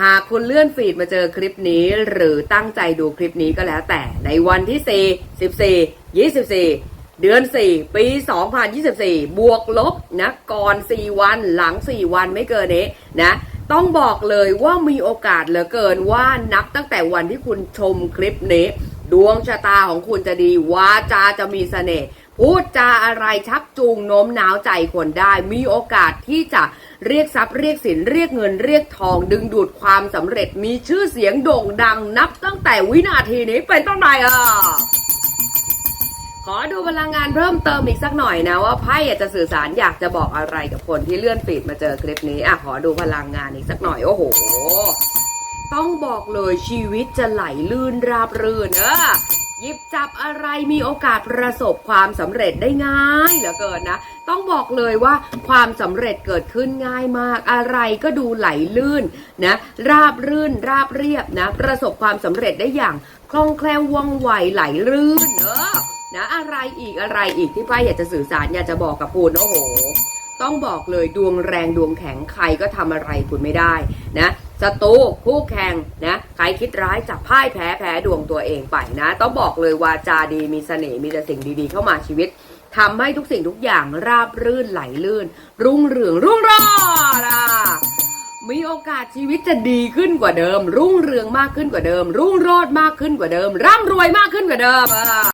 หากคุณเลื่อนฟีดมาเจอคลิปนี้ หรือตั้งใจดูคลิปนี้ก็แล้วแต่ในวันที่ 4 14 24 เดือน 4 ปี 2024 บวกลบนะก่อน 4 วันหลัง 4 วันไม่เกินนี้นะต้องบอกเลยว่ามีโอกาสเหลือเกินว่านับตั้งแต่วันที่คุณชมคลิปนี้ ดวงชะตาของคุณจะดีวาจาจะมีเสน่ห์ พูดจาอะไรชักจูงโน้มน้าวใจคนได้ มีโอกาสที่จะเรียกทรัพย์เรียกสินเรียกเงินเรียกทอง ดึงดูดความสำเร็จมีชื่อเสียงโด่งดังนับตั้งแต่วินาทีนี้เป็นต้นไปอะขอดูพลังงานเพิ่มเติมอีกสักหน่อยนะว่าไพ่อยากจะสื่อสารอยากจะบอกอะไรกับคนที่เลื่อนฟีดมาเจอคลิปนี้อะขอดูพลังงานอีกสักหน่อยโอ้โห ต้องบอกเลยชีวิตจะไหลลื่นราบรื่นเออ หยิบจับอะไรมีโอกาสประสบความสำเร็จได้ง่ายเหลือเกินนะ ต้องบอกเลยว่าความสำเร็จเกิดขึ้นง่ายมาก อะไรก็ดูไหลลื่นนะราบรื่นราบเรียบนะ ประสบความสำเร็จได้อย่างคล่องแคล่วว่องไวไหลลื่นเนอะนะอะไรอีกอะไรอีกที่ป้าอยากจะสื่อสารอยากจะบอกกับคุณโอ้โห ต้องบอกเลยดวงแรงดวงแข็งใครก็ทำอะไรคุณไม่ได้นะศัตรูคู่แข่งนะใครคิดร้ายจับพ่ายแพ้แพ้ดวงตัวเองไปนะ ต้องบอกเลยวาจาดีมีเสน่ห์มีแต่สิ่งดีๆเข้ามาชีวิตทำให้ทุกสิ่งทุกอย่างราบรื่นไหลลื่น รุ่งเรืองรุ่งโรจน์อะมีโอกาสชีวิตจะดีขึ้นกว่าเดิม รุ่งเรืองมากขึ้นกว่าเดิม รุ่งโรจน์มากขึ้นกว่าเดิม ร่ำรวยมากขึ้นกว่าเดิม